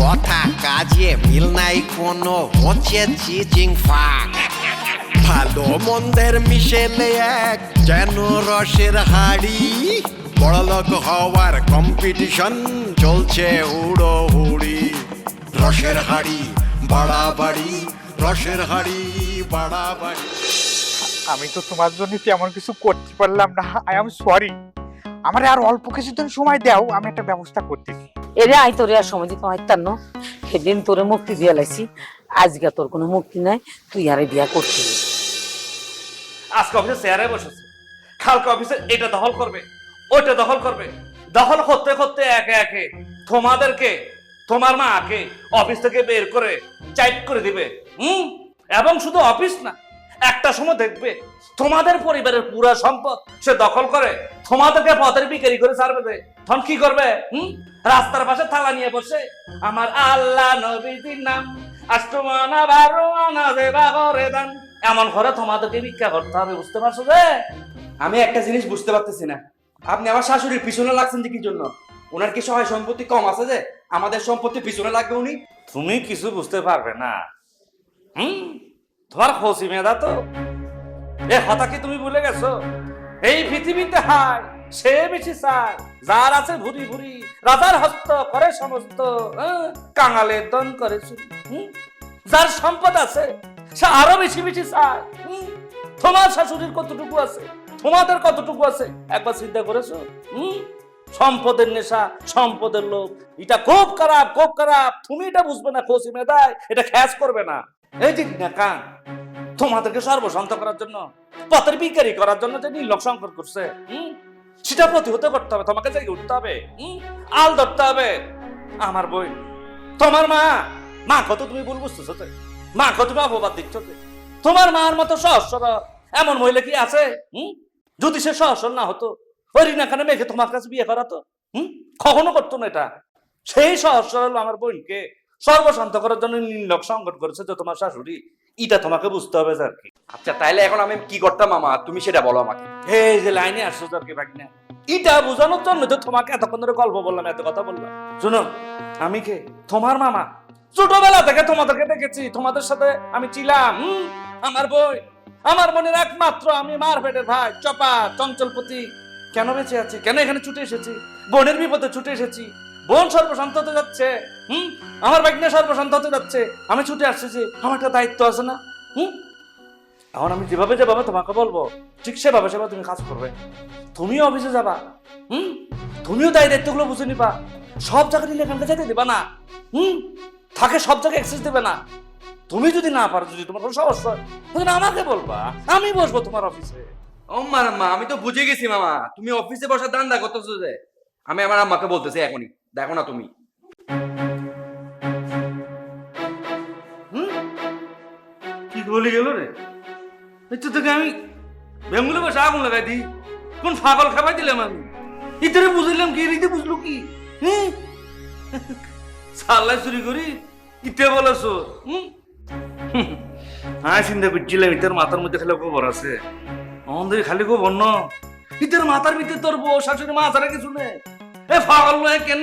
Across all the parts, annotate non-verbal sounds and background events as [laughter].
কথা কাজে মিল নাই কোনো হচ্ছে চিচিং ফাক। ভালো মন্দের মিশেলে এক যেন রসের হাড়ি। বড়লোক হওয়ার কম্পিটিশন চলছে হুড়ো হুড়ি রসের হাড়ি, বাড়াবাড়ি, রসের হাড়ি, বাড়াবাড়ি। আমি তো তোমার জন্য তেমন কিছু করতে পারলাম না। আই এম সরি আমার আর অল্প কিছুদিন সময় দাও, আমি একটা ব্যবস্থা করতেছি। এরে আই তোরে আর সময় দিতে হয় তার সেদিন তোরে মুক্তি দিয়ে লাইছি। আজকে তোর কোনো মুক্তি নাই। তুই আরে বিয়া করছিস। আজকে অফিসে চেয়ারে বসেছে। কালকে অফিসে এটা দখল করবে, ওইটা দখল করবে। দখল করতে করতে একে একে তোমাদেরকে, তোমার মাকে অফিস থেকে বের করে চাইট করে দিবে। হুম? এবং শুধু অফিস না, একটা সময় দেখবে তোমাদের পরিবারের পুরা সম্পদ সে দখল করে, তোমাদেরকে পথের বিক্রি করে ছাড়বে। দে। তখন কি করবে? হুম? রাস্তার পাশে থালা নিয়ে বসে। আমার আল্লাহ নবীজির নাম। আষ্টমানা বারো আনা দেবা করে দান। এমন করে তোমাদেরকে ভিক্ষা করতে হবে বুঝতে পারছ যে? আমি একটা জিনিস বুঝতে পারতেছি না। আপনি আমার শাশুড়ির পিছনে লাগছেন যে কি জন্য? ওনার কি সহায় সম্পত্তি কম আছে যে? আমাদের সম্পত্তি পিছনে লাগবে উনি? তুমি কিছু বুঝতে পারবে না। হুম? তোমার খসি মেদা তো? এ কথা কি তুমি ভুলে গেছো? এই পৃথিবীতে হায়! সে বেশি চায়। যার আছে ভুরি ভুরি, রাজার হস্ত করে সমস্ত? কাঙালের দন করে যার সম্পদ আছে, সে আরও বেশি বেশি চায়। তোমার শাশুড়ির কতটুকু আছে? তোমাদের কতটুকু আছে? একবার চিন্তা করেছ? হুম? সম্পদের নেশা, সম্পদের লোভ, এটা খুব খারাপ খুব খারাপ। তুমি এটা বুঝবে না খসি মেদায় এটা খ্যাস করবে না। এই যে কান, তোমাদেরকে সর্বশান্ত করার জন্য, পথের বিকারি করার জন্য যে নীলক সংকট করছে, হুম? সেটা প্রতিহত করতে হবে, তোমাকে জেগে উঠতে হবে? আল ধরতে হবে। আমার বই, তোমার মা মা কত তুমি ভুল বুঝতেছো তো? মা কত তুমি অপবাদ দিচ্ছ? তোমার মার মতো সহজ সরল এমন মহিলা কি আছে? হুম যদি সে সহজ সরল না হতো ওই রিনা খানে মেয়েকে তোমার কাছে বিয়ে করাতো? হুম কখনো করতো না এটা? সেই সহজ সরল আমার বোনকে সর্বশান্ত করার জন্য নীলক সংকট করেছে যে তোমার শাশুড়ি এটা তোমাকে বুঝতে হবে আর কি আচ্ছা তাইলে এখন আমি কি করতাম মামা? তুমি সেটা বলো আমাকে। এই যে লাইনে আসছো আর কি ভাগনা। এটা বোঝানোর জন্য তো তোমাকে এতক্ষণ ধরে গল্প বললাম এত কথা বললাম। শুনো আমি কে? তোমার মামা। ছোটবেলা থেকে তোমাদেরকে দেখেছি। তোমাদের সাথে আমি ছিলাম আমার বই। আমার মনের একমাত্র আমি মার পেটের ভাই চপা চঞ্চলপতি। কেন বেঁচে আছি? কেন এখানে ছুটে এসেছি? বোনের বিপদে ছুটে এসেছি? বোন সর্বশান্ত হতে যাচ্ছে। হুম? আমার ভাগ্নে সর্বশান্ত হতে যাচ্ছে। আমি ছুটে আসছি আমার একটা দায়িত্ব আছে না। হুম? এখন আমি যেভাবে যেভাবে তোমাকে বলব, ঠিক সেভাবে সেভাবে তুমি কাজ করবে। তুমিও অফিসে যাবা। হুম? তুমিও দায় দায়িত্বগুলো বুঝে নিবা। সব জায়গায় নিলে এখানকে যেতে দিবা না। হুম? থাকে সব জায়গায় অ্যাক্সেস দেবে না। তুমি যদি না পারো, যদি তোমার কোনো সমস্যা হয়, তাহলে আমাকে বলবা। আমি বসবো তোমার অফিসে ও আমি তো বুঝে গেছি মামা। তুমি অফিসে বসার দান্দা করতেছো যে। আমি আমার আম্মাকে বলতেছি এখনই। দেখো না তুমি। কি রে? থেকে আমি কোন খাবাই কি বুঝলো কি? করি, ইতে হ্যাঁ চিন্তা করছিলাম ইতার মাথার মধ্যে খালি গোবর আছে। আমাদের খালি গোবর ন। ইতার মাথার ভিতরে তোর বউ, শাশুড়ি মা ছাড়া কিছু নেই? এ কেন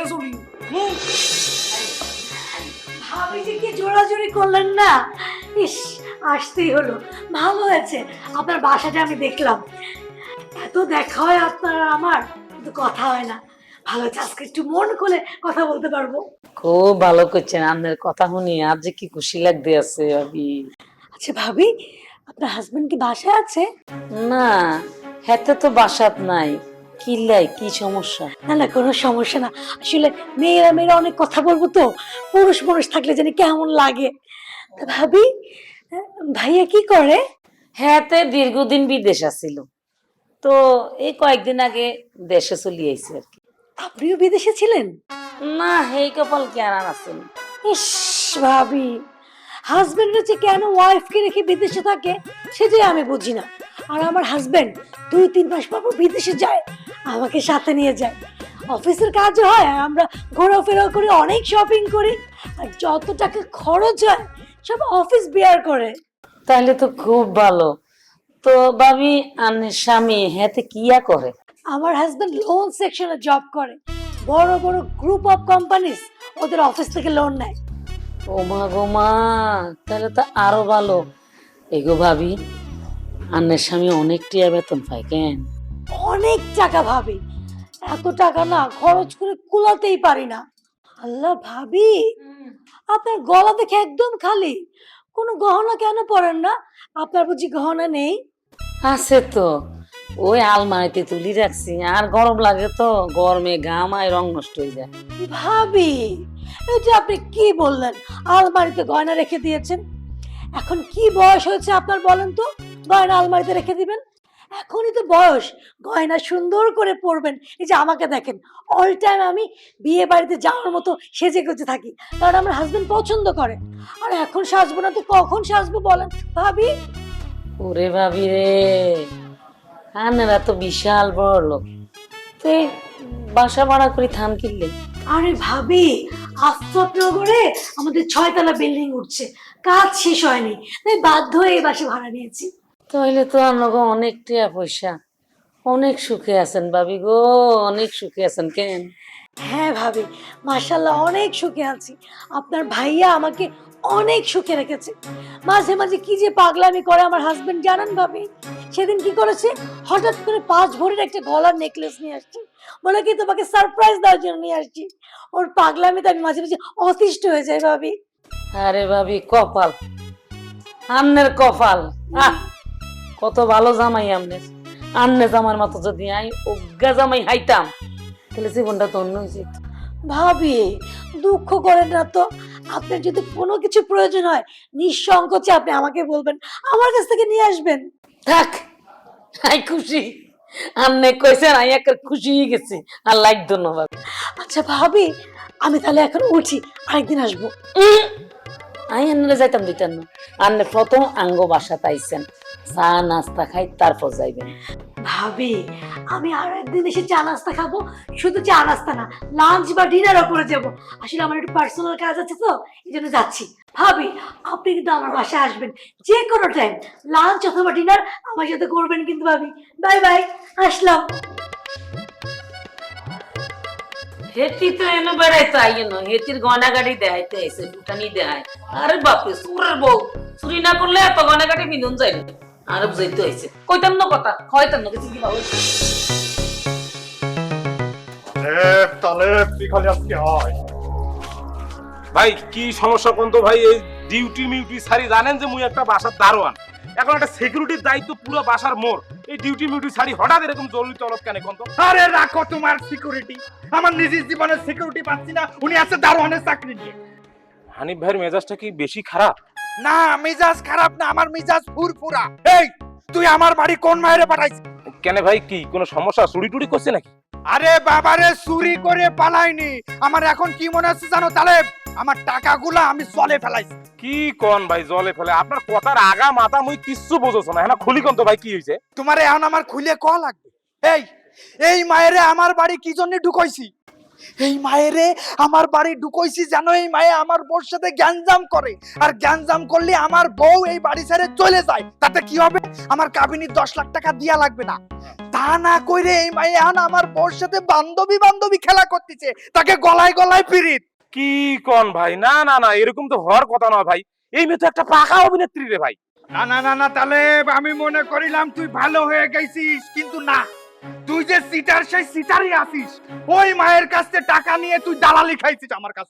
ভাবি যে কি জোড়াজোড়ি করলেন না? ইস আসতেই হলো। ভালো হয়েছে। আপনার বাসাটা আমি দেখলাম। এত দেখা হয় আপনার আমার কিন্তু কথা হয় না। ভালো হয়েছে। আজকে একটু মন খুলে কথা বলতে পারব। খুব ভালো করছেন আপনার কথা শুনি। আর যে কি খুশি লাগতে আছে ভাবি। আচ্ছা ভাবি আপনার হাজবেন্ড কি বাসায় আছে? না হেতে তো বাসাত নাই। কিল্লাই কি সমস্যা? না না কোনো সমস্যা না। আসলে মেয়েরা মেয়েরা অনেক কথা বলব তো। পুরুষ মানুষ থাকলে জানি কেমন লাগে। তা ভাবি ভাইয়া কি করে? হ্যাঁতে দীর্ঘদিন বিদেশ আছিল তো এই কয়েকদিন আগে দেশে চলি আইছে আর কি। আপনিও বিদেশে ছিলেন? না হেই কপাল কি আর আসেন ইস ভাবি হাজবেন্ডরা যে কেন ওয়াইফকে রেখে বিদেশে থাকে সেটাই আমি বুঝি না। আর আমার হাজবেন্ড দুই তিন মাস পর পর বিদেশে যায় আমাকে সাথে নিয়ে যায়। অফিসের কাজ হয় আর আমরা ঘোরাফেরা করি অনেক শপিং করি আর যত টাকা খরচ হয় সব অফিস বিয়ার করে। তাহলে তো খুব ভালো। তো ভাবি আনের স্বামী হেতে কিয়া করে? আমার হাজবেন্ড লোন সেকশনে জব করে। বড় বড় গ্রুপ অফ কোম্পানিজ ওদের অফিস থেকে লোন নেয়। ও মা গো মা তাহলে তো আরও ভালো। এগো ভাবি আন্নের স্বামী অনেক টিয়া বেতন পায় কেন? অনেক টাকা ভাবি। এত টাকা না খরচ করে কুলাতেই পারি না। আল্লাহ ভাবি আপনার গলা দেখে একদম খালি। কোনো গহনা কেন পরেন না? আপনার বুঝি গহনা নেই? আছে তো। ওই আলমারিতে তুলি রাখছি। আর গরম লাগে তো গরমে গামায় রং নষ্ট হয়ে যায়। ভাবি এটা আপনি কি বললেন? আলমারিতে গয়না রেখে দিয়েছেন? এখন কি বয়স হয়েছে আপনার বলেন তো? গয়না আলমারিতে রেখে দিবেন? এখনই তো বয়স। গয়না সুন্দর করে পরবেন। এই যে আমাকে দেখেন অল টাইম আমি বিয়ে বাড়িতে যাওয়ার মতো সেজে গুজে থাকি। কারণ আমার হাজবেন্ড পছন্দ করে। আর এখন সাজবো না তো কখন সাজবো বলেন? ভাবি? ওরে ভাবি রে আন্নেরা তো বিশাল বড় লোক। তো বাসা ভাড়া করি থান কিনলে আরে ভাবি আফতাবনগরে আমাদের ছয়তলা বিল্ডিং উঠছে। কাজ শেষ হয়নি। তাই বাধ্য হয়ে এই বাসে ভাড়া নিয়েছি। তাহলে তো আপনাকে অনেক টিয়া পয়সা। অনেক সুখে আছেন ভাবি গো অনেক সুখে আছেন কেন? হ্যাঁ ভাবি মাশাল্লাহ অনেক সুখে আছি। আপনার ভাইয়া আমাকে অনেক সুখে রেখেছে। মাঝে মাঝে কি যে পাগলামি করে আমার হাজবেন্ড জানান ভাবি? সেদিন কি করেছে? হঠাৎ করে পাঁচ ভরির একটা গলার নেকলেস নিয়ে আসছে। বলে কি তোমাকে সারপ্রাইজ দেওয়ার জন্য নিয়ে আসছি। ওর পাগলামিতে আমি মাঝে মাঝে অতিষ্ঠ হয়ে যায় ভাবি। আরে ভাবি কপাল। আন্নের কপাল। আহ! কত ভালো জামাই আমনের আন্নে জামার মতো যদি আই অজ্ঞা জামাই হাইতাম তাহলে জীবনটা তো অন্য হয়েছে ভাবি দুঃখ করেন না তো। আপনার যদি কোনো কিছু প্রয়োজন হয় নিঃসংকোচে আপনি আমাকে বলবেন আমার কাছ থেকে নিয়ে আসবেন। থাক আই খুশি। আন্নে কইছেন আই একটা খুশি হয়ে গেছি। আর লাইক ধন্যবাদ আচ্ছা ভাবি আমি তাহলে এখন উঠি আরেকদিন আসব। আই আন্নে যাইতাম দিতাম না আন্নে প্রথম আঙ্গ বাসা পাইছেন চা নাস্তা খাই তারপর যাইবেন ভাবি আমি আর একদিন এসে চা নাস্তা খাব। শুধু চা নাস্তা না লাঞ্চ বা ডিনারও করে যাব। আসলে আমার একটু পার্সোনাল কাজ আছে তো এই জন্য যাচ্ছি। ভাবি আপনি কিন্তু আমার বাসায় আসবেন যে কোনো টাইম লাঞ্চ অথবা ডিনার আমার সাথে করবেন কিন্তু ভাবি। বাই বাই আসলাম। হেতি তো এনে বেড়াইতে আইয়ে না হেতির গয়না গাড়ি দেখাইতে আইসে দুটানি দেখায়। আরে বাপরে সুরের বউ চুরি না করলে এত গয়না গাড়ি মিলন যায় না আরব যাইতে আইসে কইতাম না কথা হয়তাম না কিছু কি হয়? ভাই কি সমস্যা কোন তো ভাই? এই ডিউটি মিউটি সারি জানেন যে মুই একটা বাসার দারোয়ান। এখন একটা সিকিউরিটির দায়িত্ব পুরো বাসার মোর এই ডিউটি মিউটি সারি হঠাৎ এরকম জরুরি তলব কেন কোন তো? আরে রাখো তোমার সিকিউরিটি আমার নিজের জীবনের সিকিউরিটি পাচ্ছি না উনি আছে দারোয়ানের চাকরি নিয়ে। হানিফ ভাইয়ের মেজাজটা কি বেশি খারাপ? না মিজাজ খারাপ না আমার মিজাজ ফুরফুরা। এই তুই আমার বাড়ি কোন মায়েরে পাঠাইছিস? কেন ভাই কি কোনো সমস্যা? চুরি টুরি করছে নাকি? আরে বাবারে চুরি করে পালাইনি। আমার এখন কি মনে হচ্ছে জানো তাহলে আমার টাকাগুলো আমি জলে ফেলাইছি। কি কোন ভাই জলে ফেলে? আপনার কথার আগা মাথা মুই কিচ্ছু বোঝোছো না। হ্যাঁ খুলি কোন তো ভাই কি হয়েছে তোমার এখন আমার খুলে ক লাগবে? এই এই মায়েরে আমার বাড়ি কি জন্য ঢুকাইছি? এই মায়েরে আমার বাড়ি ঢুকাইছি জানো এই মায়ে আমার বউর সাথে গ্যাঞ্জাম করে। আর গ্যাঞ্জাম করলে আমার বউ এই বাড়ি ছেড়ে চলে যায়। তাতে কি হবে? আমার কাবিনীর দশ লাখ টাকা দিয়া লাগবে না। তা না কইরে এই মায়ে এখন আমার বউর সাথে বান্ধবী বান্ধবী খেলা করতেছে। তাকে গলায় গলায় পিরিত কি কোন ভাই? না না না এরকম তো হওয়ার কথা নয় ভাই। এই মেয়ে তো একটা পাকা অভিনেত্রী রে ভাই। না না না না তাহলে আমি মনে করিলাম তুই ভালো হয়ে গেছিস কিন্তু না। তুই যে সিটার সেই সিটারই আছিস। ওই মায়ের কাছ টাকা নিয়ে তুই দালালি খাইছিস আমার কাছ।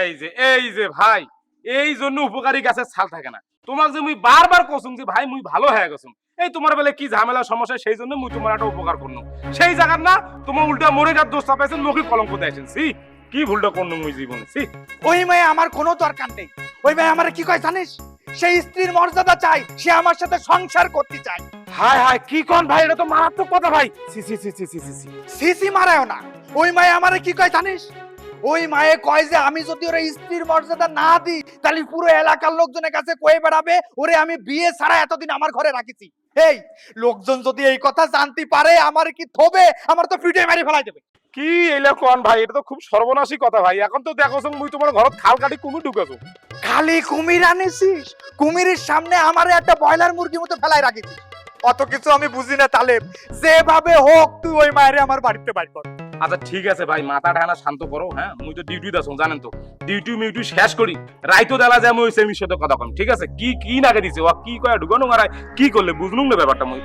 এই যে এই যে ভাই এই জন্য উপকারী গাছের ছাল থাকে না। তোমাক যে মুই বারবার কসুম যে ভাই মুই ভালো হয়ে গেছুম। এই তোমার বেলে কি ঝামেলা সমস্যা সেই জন্য মুই তোমার একটা উপকার করলাম। সেই জায়গার না তোমার উল্টা মরে যার দোষ চাপাইছেন মুখে কলঙ্ক দিয়েছেন সি কি ভুলটা করলাম মুই জীবনে? সি ওই মেয়ে আমার কোনো দরকার নেই। ওই মেয়ে আমার কি কয় জানিস? সেই স্ত্রীর মর্যাদা চাই সে আমার সাথে সংসার করতে চায়। হায় হায় কি কোন ভাই এটা তো মারাত্মক কথা ভাই। সি সি সি সি সি সি সি সিসি মারায়ও না। ওই মায়ে আমারে কি কয় জানিস? ওই মায়ে কয় যে আমি যদি ওরে স্ত্রীর মর্যাদা না দিই তাহলে পুরো এলাকার লোকজনের কাছে কয়ে বেড়াবে ওরে আমি বিয়ে ছাড়া এতদিন আমার ঘরে রাখিছি। এই লোকজন যদি এই কথা জানতে পারে আমার কি থবে? আমার তো ফিটে মারি ফেলাই দেবে। কি এলা কোন ভাই এটা তো খুব সর্বনাশী কথা ভাই। এখন তো দেখো মুই তোমার ঘরত খাল কাটি কুমির ঢুকেছো। খালি কুমির আনিছিস কুমিরের সামনে আমার একটা ব্রয়লার মুরগির মতো ফেলাই রাখিছিস অত কিছু আমি বুঝি না তালেব। যেভাবে হোক তুই ওই মায়েরে আমার বাড়িতে বাড়ি কর। আচ্ছা ঠিক আছে ভাই মাথা ঠানা শান্ত করো হ্যাঁ? মুই তো ডিউটি দাসো জানেন তো? ডিউটি মিউটি শেষ করি রাইতো দেলা যায় মুই সেমির সাথে কথা কম ঠিক আছে? কি কি নাগে দিছে? ও কি কয় ঢুকানো মারায় কি করলে বুঝলুম না ব্যাপারটা মুই?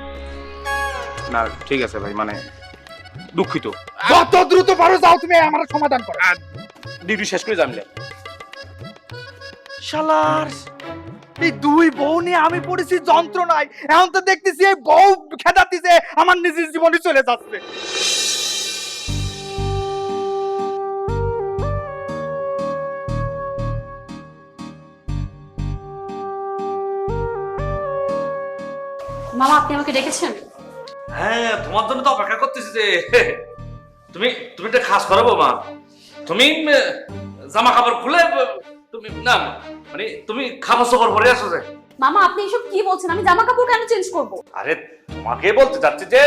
না ঠিক আছে ভাই মানে দুঃখিত। যত দ্রুত পারো যাও তুমি আমার সমাধান করো। ডিউটি শেষ করে জানলে শালার। এই দুই বউ নিয়ে আমি পড়েছি যন্ত্রণায়। এখন তো দেখতেছি এই বউ খেদাতিছে আমার নিজের জীবনে চলে যাচ্ছে। মামা আপনি আমাকে ডেকেছেন? হ্যাঁ তোমার জন্য তো অপেক্ষা করতেছি যে তুমি তুমি একটা খাস করো মা তুমি জামা কাপড় খুলে তুমি না মানে তুমি খাবার সফর পরে আসো যে। মামা আপনি এসব কি বলছেন? আমি জামা কাপড় কেন চেঞ্জ করব? আরে তোমাকে বলতে চাচ্ছি যে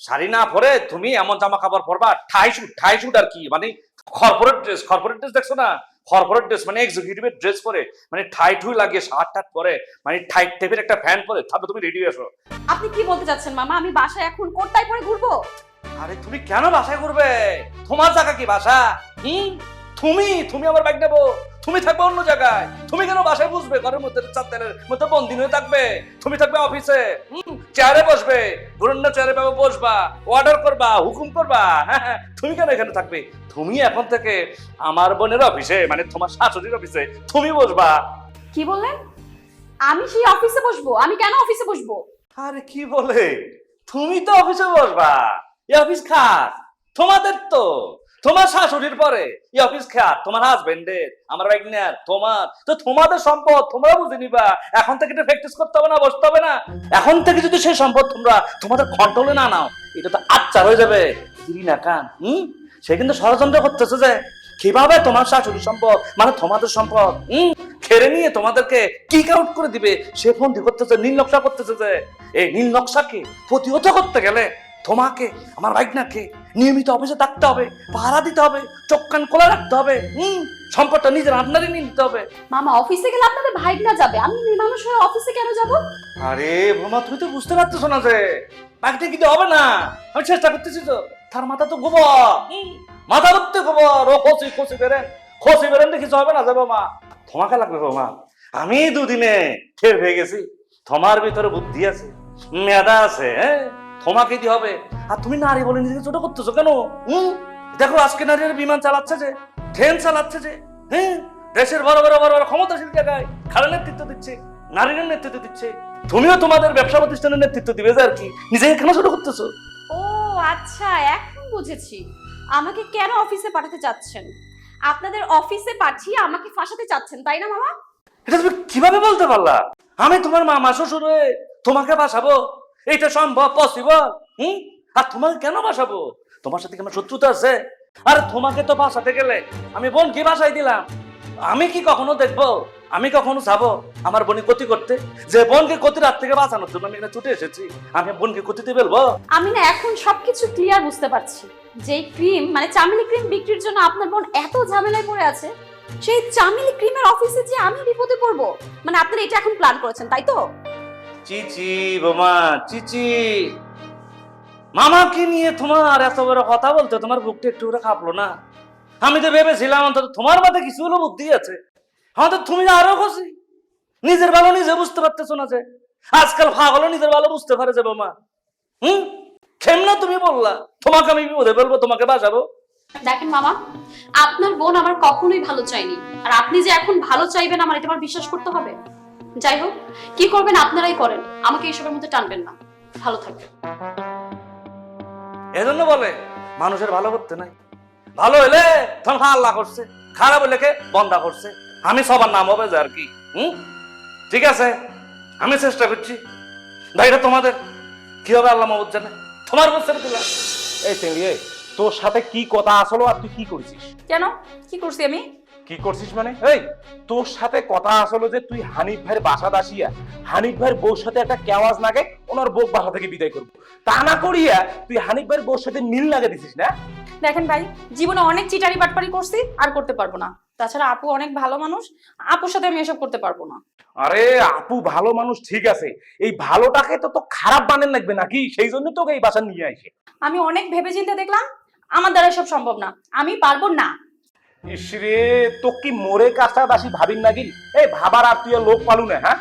শাড়ি না পরে তুমি এমন জামা কাপড় পরবা ঠাই শুট ঠাই শুট আর কি মানে কর্পোরেট ড্রেস কর্পোরেট ড্রেস দেখছ না? কর্পোরেট ড্রেস মানে এক্সিকিউটিভের ড্রেস পরে মানে ঠাই ঠুই লাগিয়ে শার্ট টাট পরে মানে টাইট টাইপের একটা প্যান্ট পরে তারপরে তুমি রেডি আসো। আপনি কি বলতে চাচ্ছেন মামা? আমি বাসায় এখন কোটটাই পরে ঘুরবো? আরে তুমি কেন বাসায় করবে তোমার জায়গা কি বাসা? হুম? তুমি তুমি আমার বাইক নেব। তুমি থাকবে অন্য জায়গায়। তুমি কেন বাসায় বুঝবে ঘরের মধ্যে চারদেলের মধ্যে বন্দি হয়ে থাকবে। তুমি থাকবে অফিসে চেয়ারে বসবে। ঘুরন্ন চেয়ারে পাবে বসবা অর্ডার করবা হুকুম করবা। হ্যাঁ হ্যাঁ তুমি কেন এখানে থাকবে? তুমি এখন থেকে আমার বোনের অফিসে মানে তোমার শাশুড়ির অফিসে তুমি বসবা। কি বললেন? আমি সেই অফিসে বসবো? আমি কেন অফিসে বসবো? আরে কি বলে? তুমি তো অফিসে বসবা। এই অফিস খাস তোমাদের তো। তোমার শাশুড়ির পরে? এই অফিস খাত তোমার হাজবেন্ডের আমার বাইকনার তোমার। তো তোমাদের সম্পদ তোমরা বুঝে নিবা। এখন থেকে এটা প্র্যাকটিস করতে হবে না, বসতে হবে না। এখন থেকে যদি সেই সম্পদ তোমরা তোমাদের কন্ট্রোলে না নাও, এটা তো আচ্ছা হয়ে যাবে। না কান, হুম? সে কিন্তু ষড়যন্ত্র করতেছে যে, কীভাবে তোমার শাশুড়ি সম্পদ মানে তোমাদের সম্পদ, হুম? খেড়ে নিয়ে তোমাদেরকে কিক আউট করে দিবে। সে ফোনটি করতেছে, নীল নকশা করতেছে যে, এই নীল নকশাকে প্রতিহত করতে গেলে তোমাকে আমার বাইকনাকে নিয়মিত অফিসে থাকতে হবে পাহারা দিতে হবে চোখ কান খোলা রাখতে হবে হুম? সম্পদটা নিজের আপনারই নিয়ে নিতে হবে। মামা অফিসে গেলে আপনাদের ভাইক না যাবে। আমি মানুষ হয়ে অফিসে কেন যাব? আরে বোমা তুই তো বুঝতে পারতেছ না যে বাইকটা কিন্তু হবে না। আমি চেষ্টা করতেছি তো। তার মাথা তো গোবর মাথা ধরতে গোবর। ও খসি খসি বেরেন খসি বেরেন দেখি হবে না যাব মা তোমাকে লাগবে মা আমি দুদিনে টের হয়ে গেছি। তোমার ভিতরে বুদ্ধি আছে মেধা আছে হ্যাঁ? তোমাকে কি হবে। আর তুমি নারী বলে নিজেকে ছোট করতেছো কেন? হুম? দেখো আজকে নারীরা বিমান চালাচ্ছে যে ট্রেন চালাচ্ছে যে হ্যাঁ দেশের বড় বড় বড় বড় ক্ষমতাশীল জায়গায় খারাপ নেতৃত্ব দিচ্ছে নারীরা নেতৃত্ব দিচ্ছে। তুমিও তোমাদের ব্যবসা প্রতিষ্ঠানের নেতৃত্ব দিবে যে আর কি। নিজেকে কেন ছোট করতেছো? ও আচ্ছা এখন বুঝেছি। আমাকে কেন অফিসে পাঠাতে চাচ্ছেন? আপনাদের অফিসে পাঠিয়ে আমাকে ফাঁসাতে চাচ্ছেন তাই না মামা? এটা তুমি কীভাবে বলতে পারলা? আমি তোমার মামা শ্বশুর হয়ে তোমাকে বাসাবো এটা সম্ভব পসিবল হুম? আর তোমাকে কেন বাসাবো তোমার সাথে কি আমার শত্রুতা আছে? আর তোমাকে তো বাসাতে গেলে আমি বোন কি বাসাই দিলাম। আমি কি কখনো দেখব? আমি কখনো যাব আমার বোনকে ক্ষতি করতে? যে বোনকে ক্ষতি রাত থেকে বাঁচানোর জন্য আমি এখানে ছুটে এসেছি, আমি বোনকে ক্ষতিতে ফেলব? আমি না এখন সবকিছু ক্লিয়ার বুঝতে পারছি। যে ক্রিম মানে চামেলি ক্রিম বিক্রির জন্য আপনার বোন এত ঝামেলায় পড়ে আছে, সেই চামেলি ক্রিমের অফিসে যে আমি বিপদে পড়ব? মানে আপনারা এটা এখন প্ল্যান করেছেন, তাই তো? চিচি বোমা, চিচি। মামাকে নিয়ে তোমার এত বড় কথা বলতে তোমার বুকটা একটু করে কাঁপলো না? আমি তো ভেবেছিলাম অন্তত তোমার মাথায় কিছু হলো, বুদ্ধি আছে। আমাদের তুমি আরও খুশি। নিজের ভালো নিজে বুঝতে পারতেছো না যে। আজকাল পাগলও নিজের ভালো বুঝতে পারে যে বোমা। হুম? কেমন তুমি বললা? তোমাকে আমি বিপদে বলব তোমাকে বাঁচাবো। দেখেন মামা, আপনার বোন আমার কখনোই ভালো চাইনি আর আপনি যে এখন ভালো চাইবেন আমার, এটা আমার বিশ্বাস করতে হবে? যাই হোক কি করবেন আপনারাই করেন। আমাকে এসবের মধ্যে টানবেন না। ভালো থাকবেন। এজন্য বলে মানুষের ভালো করতে নাই। ভালো হলে তখন আল্লাহ করছে খারাপ হলে কে? বন্ধা করছে। আমি সবার নাম হবে যে আর কি হুম? ঠিক আছে? আমি চেষ্টা করছি। ভাইরা তোমাদের কি হবে আল্লাহ মহবুদ জানে? তোমার উপর ছেড়ে দিলাম। এই এই তোর সাথে কি কথা আসলো আর তুই কি করছিস? কেন? কি করছি আমি? কি করছিস মানে? এই তোর সাথে কথা আসলো যে তুই হানিফ ভাইয়ের বাসা দাসিয়া হানিফ ভাইয়ের বউর সাথে একটা কেওয়াজ লাগে ওনার বউ বাসা থেকে বিদায় করব। তা না করিয়া তুই হানিফ ভাইয়ের বউর সাথে মিল লাগে দিছিস না? দেখেন ভাই জীবনে অনেক চিটারি বাটপারি করছি আর করতে পারব না। তাছাড়া আপু অনেক ভালো মানুষ আপুর সাথে আমি এসব করতে পারব না। আরে আপু ভালো মানুষ ঠিক আছে এই ভালোটাকে তো তো খারাপ বানেন লাগবে নাকি? সেই জন্য তোকে এই বাসা নিয়ে আসে। আমি অনেক ভেবে চিন্তে দেখলাম আমার দ্বারা এসব সম্ভব না। আমি পারব না। ইসরে তো কি মোরে কাঁচা দাসি ভাবিন নাকি এই ভাবার আর তুই লোক পালু না হ্যাঁ?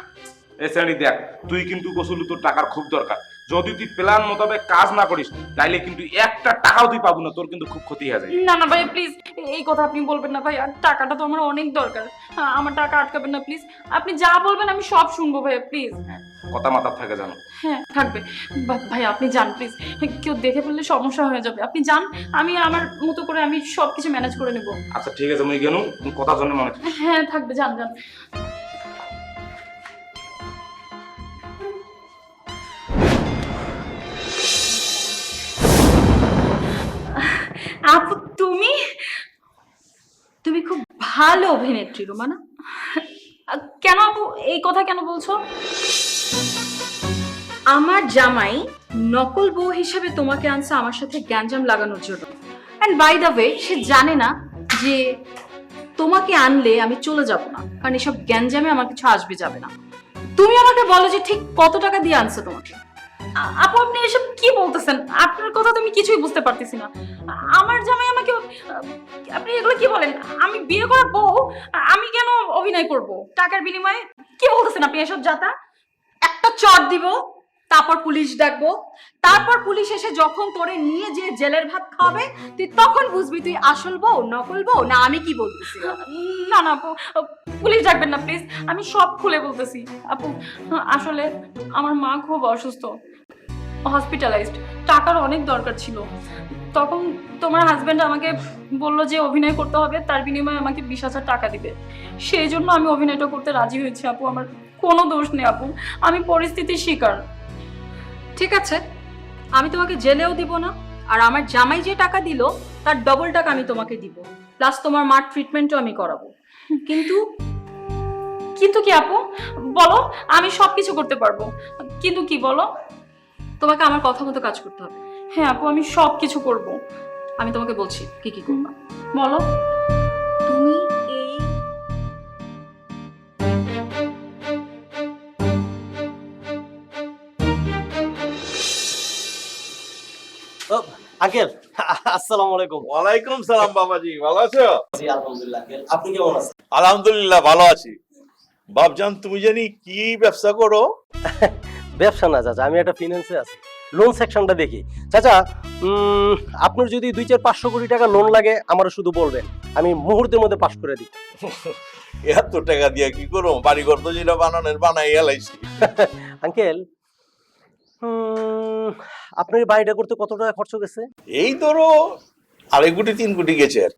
এ শ্রেণি, দেখ, তুই কিন্তু গোসলু, তোর টাকার খুব দরকার। যদি তুই প্ল্যান মোতাবেক কাজ না করিস তাইলে কিন্তু একটা টাকাও তুই পাবো না তোর কিন্তু খুব ক্ষতি হয়ে যায়। না না ভাই প্লিজ এই কথা আপনি বলবেন না ভাই আর টাকাটা তো আমার অনেক দরকার। হ্যাঁ, আমার টাকা আটকাবেন না প্লিজ আপনি যা বলবেন আমি সব শুনব ভাই প্লিজ কথা মাথার থাকে জানো। হ্যাঁ থাকবে। ভাই আপনি যান প্লিজ কেউ দেখে ফেললে সমস্যা হয়ে যাবে। আপনি যান আমি আমার মতো করে আমি সব কিছু ম্যানেজ করে নেব। আচ্ছা ঠিক আছে মুই গেলুম কথা জন্য মনে হ্যাঁ থাকবে যান যান। ভালো অভিনেত্রী, রোমানা। কেন আপু, এই কথা কেন বলছো? আমার জামাই নকল বউ হিসেবে তোমাকে আনছে আমার সাথে গ্যাঞ্জাম লাগানোর জন্য। অ্যান্ড বাই দ্য ওয়ে সে জানে না যে তোমাকে আনলে আমি চলে যাব না, কারণ এসব গ্যাঞ্জামে আমার কিছু আসবে যাবে না। তুমি আমাকে বলো যে ঠিক কত টাকা দিয়ে আনছে তোমাকে? আপু, আপনি এসব কি বলতেছেন? আপনার কথা তো আমি কিছুই বুঝতে পারতেছি না। আমার জামাই আমাকে আপনি এগুলো কি বলেন? আমি বিয়ে করা বউ আমি কেন অভিনয় করব? টাকার বিনিময়ে কি বলতেছেন আপনি এসব যাতা? একটা চট দিব, তারপর পুলিশ ডাকবো তারপর পুলিশ এসে যখন তোরে নিয়ে যে জেলের ভাত খাবে তুই তখন বুঝবি তুই আসল বউ, নকল বউ? না, আমি কি বলতেছি? না না, আপু পুলিশ ডাকবেন না, প্লিজ। আমি সব খুলে বলতেছি। আপু, আসলে আমার মা খুব অসুস্থ। হসপিটালাইজড টাকার অনেক দরকার ছিল। তখন তোমার হাজব্যান্ড আমাকে বলল যে অভিনয় করতে হবে, তার বিনিময়ে আমাকে বিশ হাজার টাকা দিবে। সেই জন্য আমি অভিনয়টা করতে রাজি হয়েছি আপু, আমার কোনো দোষ নেই আপু, আমি পরিস্থিতির শিকার। ঠিক আছে, আমি তোমাকে জেলেও দিব না, আর আমার জামাই যে টাকা দিল, তার ডবল টাকা আমি তোমাকে দিব প্লাস তোমার মার ট্রিটমেন্টও আমি করাবো। কিন্তু কিন্তু কি আপু, বলো, আমি সব কিছু করতে পারব। কিন্তু কি বলো তোমাকে আমার কথা মতো কাজ করতে হবে। হ্যাঁ আপু আমি সব কিছু করব। আমি তোমাকে বলছি কি কি করবা। বলো। তুমি এই আঙ্কেল আসসালামু আলাইকুম। ওয়ালাইকুম সালাম বাবাজি ভালো আছো? জি আলহামদুলিল্লাহ আঙ্কেল। আপনি কেমন আছেন? আলহামদুলিল্লাহ ভালো আছি। বাবজান তুমি জানি কি ব্যবসা করো? [laughs] ব্যবসা না চাচা আমি একটা ফিনান্সে আছি। লোন সেকশনটা দেখি। চাচা আপনার যদি দুই চার পাঁচশো কোটি টাকা লোন লাগে আমারও শুধু বলবেন। আমি মুহূর্তের মধ্যে পাস করে দিই। [laughs] এত টাকা দিয়ে কি করব? বাড়িঘর তো যেটা বানানোর বানাই এলাইছি। [laughs] আঙ্কেল আপনার বাড়িটা করতে কত টাকা খরচ গেছে এই ধরো আড়াই কোটি তিন কোটি গেছে আর।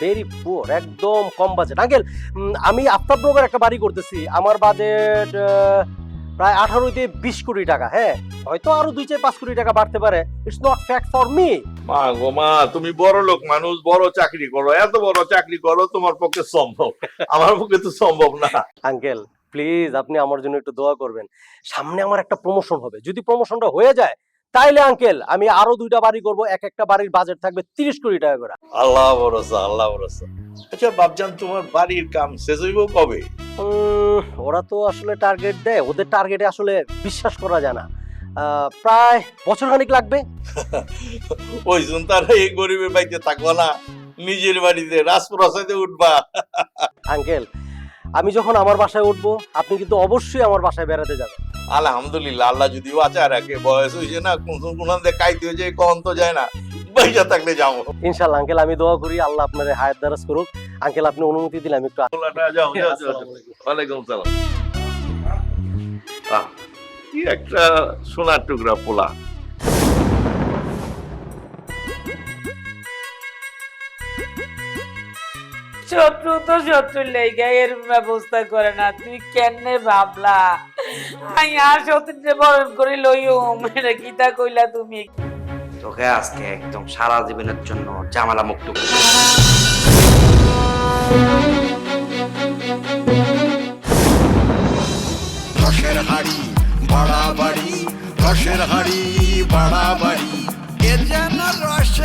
ভেরি পুয়ার একদম কম বাজেট আঙ্কেল আমি আফতাব ব্লগের একটা বাড়ি করতেছি। আমার বাজেট প্রায় আঠারো দিয়ে বিশ কোটি টাকা হ্যাঁ? হয়তো আরও দুই চার পাঁচ কোটি টাকা বাড়তে পারে। It's not fact for me মা গো মা তুমি বড় লোক মানুষ বড় চাকরি করো। এত বড় চাকরি করো তোমার পক্ষে সম্ভব। আমার পক্ষে তো সম্ভব না। আঙ্কেল প্লিজ আপনি আমার জন্য একটু দোয়া করবেন। সামনে আমার একটা প্রমোশন হবে। যদি প্রমোশনটা হয়ে যায় তাইলে আঙ্কেল আমি আরও দুইটা বাড়ি করব এক একটা বাড়ির বাজেট থাকবে তিরিশ কোটি টাকা করে। আল্লাহ ভরসা আল্লাহ ভরসা। আচ্ছা বাবজান তোমার বাড়ির কাম শেষ হইব কবে? ওরা তো আসলে টার্গেট দেয় ওদের টার্গেটে আসলে বিশ্বাস করা যায় না। প্রায় বছর খানিক লাগবে। [laughs] ওই জন্য তার এই গরিবের বাড়িতে থাকব না নিজের বাড়িতে রাজপ্রাসাদে উঠবা। [laughs] আঙ্কেল আমি যখন আমার বাসায় উঠবো আপনি কিন্তু অবশ্যই আমার বাসায় বেড়াতে যাবেন। আলহামদুলিল্লাহ আল্লাহ যদি বাঁচা রাখে বয়স হয়েছে না কোন কোন কাইতে হয়ে যায় কখন তো যায় না। পয়সা থাকলে যাব। ইনশাল্লাহ আঙ্কেল আমি দোয়া করি আল্লাহ আপনার হায়াত দারাজ করুক। আঙ্কেল আপনি অনুমতি দিলে আমি একটু। পোলাটা যাও যাও, যাও, যাও। আসসালামু আলাইকুম। ওয়ালাইকুম সালাম। কি একটা সোনার টুকরা পোলা। শত্রু তো শত্রুর লেগে এর ব্যবস্থা করে না তুই কেন ভাবলা? আই আর শত্রুতে বরণ করে লইও এটা কিতা কইলা তুমি। তোকে আজকে একদম সারা জীবনের জন্য জামালা মুক্ত করে রসের হাড়ি বাড়াবাড়ি রসের হাড়ি বাড়াবাড়ি। এ যেন রস